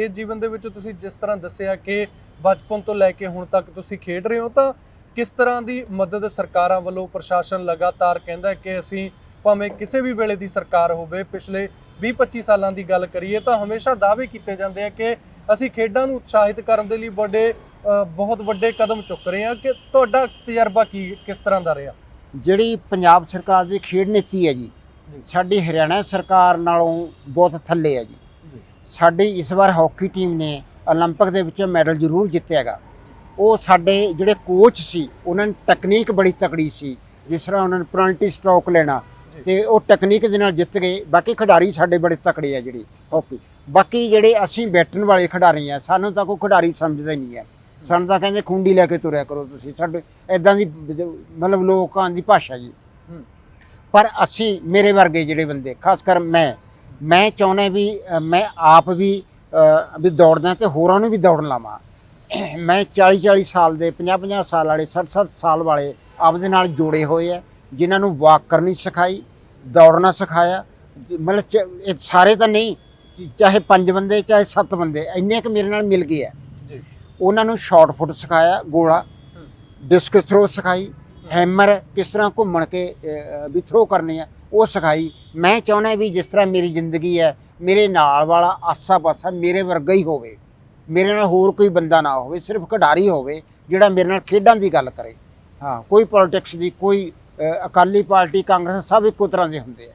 ਇਹ ਜੀਵਨ ਦੇ ਵਿੱਚ ਤੁਸੀਂ ਜਿਸ ਤਰ੍ਹਾਂ ਦੱਸਿਆ ਕਿ ਬਚਪਨ ਤੋਂ ਲੈ ਕੇ ਹੁਣ ਤੱਕ ਤੁਸੀਂ ਖੇਡ ਰਹੇ ਹੋ ਤਾਂ ਕਿਸ ਤਰ੍ਹਾਂ ਦੀ ਮਦਦ ਸਰਕਾਰਾਂ ਵੱਲੋਂ ਪ੍ਰਸ਼ਾਸਨ ਲਗਾਤਾਰ ਕਹਿੰਦਾ ਕਿ ਅਸੀਂ ਭਾਵੇਂ ਕਿਸੇ ਵੀ ਵੇਲੇ ਦੀ ਸਰਕਾਰ ਹੋਵੇ ਪਿਛਲੇ 20-25 ਸਾਲਾਂ ਦੀ ਗੱਲ ਕਰੀਏ ਤਾਂ ਹਮੇਸ਼ਾ ਦਾਅਵੇ ਕੀਤੇ ਜਾਂਦੇ ਆ ਕਿ ਅਸੀਂ ਖੇਡਾਂ ਨੂੰ ਉਤਸ਼ਾਹਿਤ ਕਰਨ ਦੇ ਲਈ ਵੱਡੇ ਬਹੁਤ ਵੱਡੇ ਕਦਮ ਚੁੱਕ ਰਹੇ ਹਾਂ। ਕਿ ਤੁਹਾਡਾ ਤਜਰਬਾ ਕੀ ਕਿਸ ਤਰ੍ਹਾਂ ਦਾ ਰਿਹਾ? ਜਿਹੜੀ ਪੰਜਾਬ ਸਰਕਾਰ ਦੀ ਖੇਡ ਨੀਤੀ ਹੈ ਜੀ। ਸਾਡੀ ਹਰਿਆਣਾ ਸਰਕਾਰ ਨਾਲੋਂ ਬਹੁਤ ਥੱਲੇ ਹੈ ਜੀ। ਸਾਡੀ ਇਸ ਵਾਰ ਹਾਕੀ ਟੀਮ ਨੇ 올림픽 ਦੇ ਵਿੱਚ ਮੈਡਲ ਜ਼ਰੂਰ ਜਿੱਤਿਆਗਾ ਉਹ ਸਾਡੇ ਜਿਹੜੇ ਕੋਚ ਸੀ ਉਹਨਾਂ ਨੇ ਟੈਕਨੀਕ ਬੜੀ ਤਕੜੀ ਸੀ ਜਿਸ ਤਰ੍ਹਾਂ ਉਹਨਾਂ ਨੇ ਪੈਨਲਟੀ ਸਟ੍ਰੋਕ ਲੈਣਾ ਜੀ। ਤੇ ਉਹ ਟੈਕਨੀਕ ਦੇ ਨਾਲ ਜਿੱਤ ਗਏ ਬਾਕੀ ਖਿਡਾਰੀ ਸਾਡੇ ਬੜੇ ਤਕੜੇ ਆ ਜਿਹੜੀ ਹਾਕੀ ਬਾਕੀ ਜਿਹੜੇ ਅਸੀਂ ਬੈਟਣ ਵਾਲੇ ਖਿਡਾਰੀ ਆ ਸਾਨੂੰ ਤਾਂ ਕੋਈ ਖਿਡਾਰੀ ਸਮਝਦਾ ਹੀ ਨਹੀਂ ਹੈ ਸਾਨੂੰ ਤਾਂ ਕਹਿੰਦੇ ਖੁੰਡੀ ਲੈ ਕੇ ਤੁਰਿਆ ਕਰੋ ਤੁਸੀਂ ਸਾਡੇ ਐਦਾਂ ਦੀ ਮਤਲਬ ਲੋਕਾਂ ਦੀ ਭਾਸ਼ਾ ਜੀ ਹੂੰ। ਪਰ ਅਸੀਂ ਮੇਰੇ ਵਰਗੇ ਜਿਹੜੇ ਬੰਦੇ ਖਾਸ ਕਰ ਮੈਂ ਮੈਂ ਚਾਹੁੰਦਾ ਵੀ ਮੈਂ ਆਪ ਵੀ ਵੀ ਦੌੜਦਾ ਤੇ ਹੋਰਾਂ ਨੂੰ ਵੀ ਦੌੜਨ ਲਾਵਾਂ। ਮੈਂ 40 40 ਸਾਲ ਦੇ 50 50 ਸਾਲ ਵਾਲੇ 60 60 ਸਾਲ ਵਾਲੇ ਆਪਦੇ ਨਾਲ ਜੋੜੇ ਹੋਏ ਆ ਜਿਨ੍ਹਾਂ ਨੂੰ ਵਾਕ ਕਰਨੀ ਸਿਖਾਈ ਦੌੜਨਾ ਸਿਖਾਇਆ। ਮਤਲਬ ਇਹ ਸਾਰੇ ਤਾਂ ਨਹੀਂ ਚਾਹੇ ਪੰਜ ਬੰਦੇ ਚਾਹੇ ਸੱਤ ਬੰਦੇ ਇੰਨੇ ਕੁ ਮੇਰੇ ਨਾਲ ਮਿਲ ਗਏ ਆ। ਜੀ। ਉਹਨਾਂ ਨੂੰ ਸ਼ਾਰਟ ਫੁੱਟ ਸਿਖਾਇਆ ਗੋਲਾ ਡਿਸਕਸ ਥਰੋ ਸਿਖਾਈ ਹੈਮਰ ਕਿਸ ਤਰ੍ਹਾਂ ਘੁੰਮਣ ਕੇ ਵੀ ਥਰੋ ਕਰਨੀ ਹੈ, ਉਹ ਸਿਖਾਈ। ਮੈਂ ਚਾਹੁੰਦਾ ਵੀ ਜਿਸ ਤਰ੍ਹਾਂ ਮੇਰੀ ਜ਼ਿੰਦਗੀ ਹੈ, ਮੇਰੇ ਨਾਲ ਵਾਲਾ ਆਸਾ ਪਾਸਾ ਮੇਰੇ ਵਰਗਾ ਹੀ ਹੋਵੇ। ਮੇਰੇ ਨਾਲ ਹੋਰ ਕੋਈ ਬੰਦਾ ਨਾ ਹੋਵੇ, ਸਿਰਫ ਖਿਡਾਰੀ ਹੋਵੇ, ਜਿਹੜਾ ਮੇਰੇ ਨਾਲ ਖੇਡਾਂ ਦੀ ਗੱਲ ਕਰੇ। ਹਾਂ, ਕੋਈ ਪੋਲਿਟਿਕਸ ਦੀ, ਕੋਈ ਅਕਾਲੀ ਪਾਰਟੀ, ਕਾਂਗਰਸ, ਸਭ ਇੱਕੋ ਤਰ੍ਹਾਂ ਦੇ ਹੁੰਦੇ ਆ।